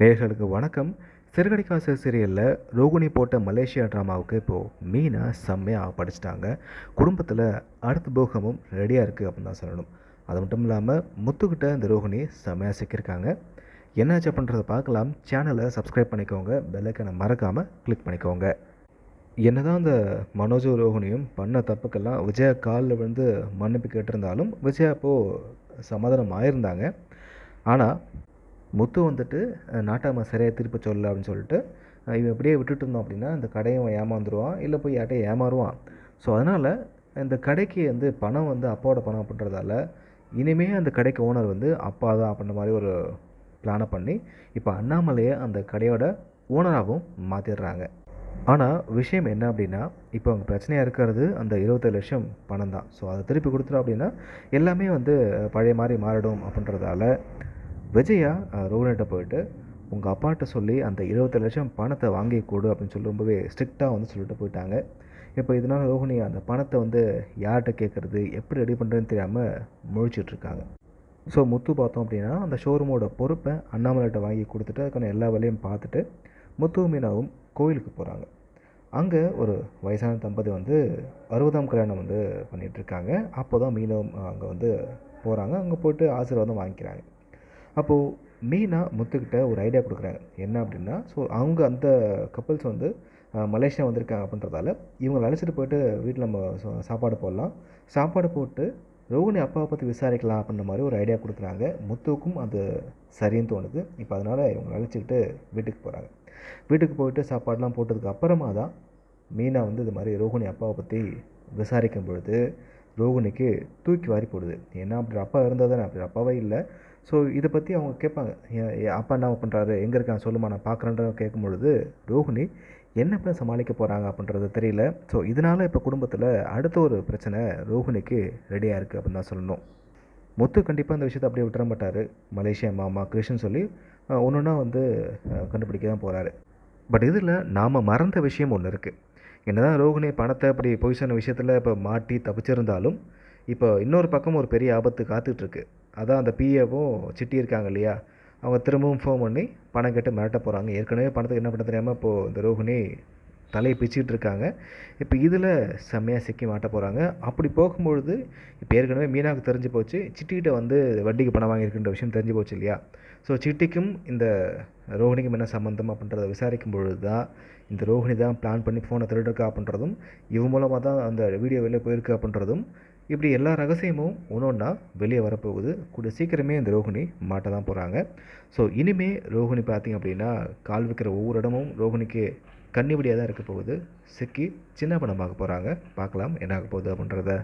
நேர்களுக்கு வணக்கம். சிறுகடிக்காசு சீரியலில் ரோகிணி போட்ட மலேசியா ட்ராமாவுக்கு இப்போது மீனா செம்மையாக படிச்சிட்டாங்க. குடும்பத்தில் அடுத்த போகமும் ரெடியாக இருக்குது அப்படின்னு தான் சொல்லணும். அது மட்டும் இல்லாமல் முத்துக்கிட்ட இந்த ரோகிணி செம்மையாக சிக்கியிருக்காங்க. என்னாச்சு அப்படின்றத பார்க்கலாம். சேனலை சப்ஸ்கிரைப் பண்ணிக்கோங்க. பெல்லைக்கனை மறக்காமல் கிளிக் பண்ணிக்கோங்க. என்னதான் அந்த மனோஜும் ரோகிணியும் பண்ண தப்புக்கெல்லாம் விஜயா காலில் விழுந்து மன்னிப்பு கேட்டிருந்தாலும் விஜயா அப்போது சமாதானம் ஆயிருந்தாங்க. ஆனால் முத்து வந்துட்டு நாட்டாமை சரியாக திருப்பி சொல்ல அப்படின்னு சொல்லிட்டு இவன் இப்படியே விட்டுட்டு இருந்தோம் அப்படின்னா இந்த கடையை அவன் ஏமாந்துருவான் இல்லை போய் யார்ட்டையும் ஏமாறுவான். ஸோ அதனால் இந்த கடைக்கு வந்து பணம் வந்து அப்பாவோட பணம் அப்படின்றதால இனிமே அந்த கடைக்கு ஓனர் வந்து அப்பா தான் அப்படின்ற மாதிரி ஒரு பிளானை பண்ணி இப்போ அண்ணாமலையை அந்த கடையோட ஓனராகவும் மாற்றிடுறாங்க ஆனால் விஷயம் என்ன அப்படின்னா இப்போ அவங்க பிரச்சனையாக இருக்கிறது அந்த இருபத்தேழு லட்சம் பணம் தான் ஸோ அதை திருப்பி கொடுத்துட்டோம் அப்படின்னா எல்லாமே வந்து பழைய மாதிரி மாறிடும் அப்படின்றதால விஜயா ரோஹினிட்ட போயிட்டு உங்கள் அப்பாட்ட சொல்லி அந்த இருபத்தி லட்சம் பணத்தை வாங்கி கொடு அப்படின்னு சொல்லி ரொம்பவே ஸ்ட்ரிக்டாக வந்து சொல்லிட்டு போயிட்டாங்க. இப்போ இதனால் ரோஹிணி அந்த பணத்தை வந்து யார்கிட்ட கேட்குறது எப்படி ரெடி பண்ணுறதுன்னு தெரியாமல் முழிச்சிட்ருக்காங்க ஸோ முத்து பார்த்தோம் அப்படின்னா அந்த ஷோரூமோட பொறுப்பை அண்ணாமலைகிட்ட வாங்கி கொடுத்துட்டு அதுக்கான எல்லா வேலையும் பார்த்துட்டு முத்து மீனாவும் கோயிலுக்கு போகிறாங்க அங்கே ஒரு வயசான தம்பதி வந்து அறுபதாம் கல்யாணம் வந்து பண்ணிகிட்ருக்காங்க அப்போ தான் மீனவும் அங்கே வந்து போகிறாங்க அங்கே போயிட்டு ஆசீர்வாதம் வாங்கிக்கிறாங்க. அப்போது மீனா முத்துக்கிட்ட ஒரு ஐடியா கொடுக்குறாங்க. என்ன அப்படின்னா ஸோ அவங்க அந்த கப்பல்ஸ் வந்து மலேசியா வந்திருக்காங்க அப்படின்றதால இவங்களை அழைச்சிட்டு போயிட்டு வீட்டில் நம்ம சாப்பாடு போடலாம். சாப்பாடு போட்டு ரோகிணி அப்பாவை பற்றி விசாரிக்கலாம் அப்படின்ற மாதிரி ஒரு ஐடியா கொடுக்குறாங்க. முத்துவுக்கும் அது சரின்னு தோணுது. இப்போ அதனால் இவங்களை அழைச்சிக்கிட்டு வீட்டுக்கு போகிறாங்க வீட்டுக்கு போயிட்டு சாப்பாடெலாம் போட்டதுக்கு அப்புறமா தான் மீனா வந்து இது மாதிரி ரோகிணி அப்பாவை பற்றி விசாரிக்கும் பொழுது ரோகிணிக்கு தூக்கி வாரி போடுது. ஏன்னா அப்படி அப்பா இருந்தால் தானே? அப்படி அப்பாவே இல்லை. ஸோ இதை பற்றி அவங்க கேட்பாங்க. "ஏன், அப்பா என்ன பண்ணுறாரு எங்கே இருக்கான் சொல்லுமா நான் பார்க்குறேன்ற கேட்கும் பொழுது ரோஹிணி என்ன பண்ண சமாளிக்க போகிறாங்க அப்படின்றது தெரியல. ஸோ இதனால் இப்போ குடும்பத்தில் அடுத்த ஒரு பிரச்சனை ரோஹிணிக்கு ரெடியாக இருக்குது அப்படின்னு தான் சொல்லணும். முத்து கண்டிப்பாக இந்த விஷயத்தை அப்படியே விட்டுற மாட்டார். மலேசியா மாமா கிருஷ்ணன் சொல்லி ஒன்று ஒன்றா வந்து கண்டுபிடிக்க தான் போகிறாரு பட் இதில் நாம் மறந்த விஷயம் ஒன்று இருக்குது என்ன தான் ரோஹிணி பணத்தை அப்படி பொய் சொன்ன விஷயத்தில் இப்போ மாட்டி தப்பிச்சிருந்தாலும் இப்போ இன்னொரு பக்கம் ஒரு பெரிய ஆபத்து காத்துட்ருக்கு அதான் அந்த பிஏவும் சிட்டி இருக்காங்க இல்லையா அவங்க திரும்பவும் ஃபோன் பண்ணி பணம் கேட்டு மிரட்ட போகிறாங்க ஏற்கனவே பணத்துக்கு என்ன பண்ண தெரியாமல் இப்போது இந்த ரோகிணி தலையை பிச்சுக்கிட்டு இருக்காங்க. இப்போ இதில் செம்மையாக சிக்கி மாட்ட போகிறாங்க அப்படி போகும்பொழுது இப்போ ஏற்கனவே மீனாவுக்கு தெரிஞ்சு போச்சு. சிட்டிகிட்ட வந்து வட்டிக்கு பணம் வாங்கியிருக்குன்ற விஷயம் தெரிஞ்சு போச்சு இல்லையா? ஸோ சிட்டிக்கும் இந்த ரோஹிணிக்கும் என்ன சம்மந்தம் அப்படின்றத விசாரிக்கும் பொழுது தான் இந்த ரோஹிணி தான் பிளான் பண்ணி ஃபோனை திருடிருக்கா அப்படின்றதும் இவன் மூலமாக தான் அந்த வீடியோ வெளியே போயிருக்கு அப்படின்றதும் இப்படி எல்லா ரகசியமும் ஒன்றொன்றா வெளியே வரப்போகுது. கூடிய சீக்கிரமே இந்த ரோஹிணி மாட்ட தான் போகிறாங்க ஸோ இனிமேல் ரோஹிணி பார்த்திங்க அப்படின்னா கால் வைக்கிற ஒவ்வொரு இடமும் ரோஹிணிக்கு கண்ணிபடியாக தான் இருக்க போகுது. சிக்கி சின்ன பணமாக போகிறாங்க பார்க்கலாம் என்ன ஆக போகுது அப்படின்றத.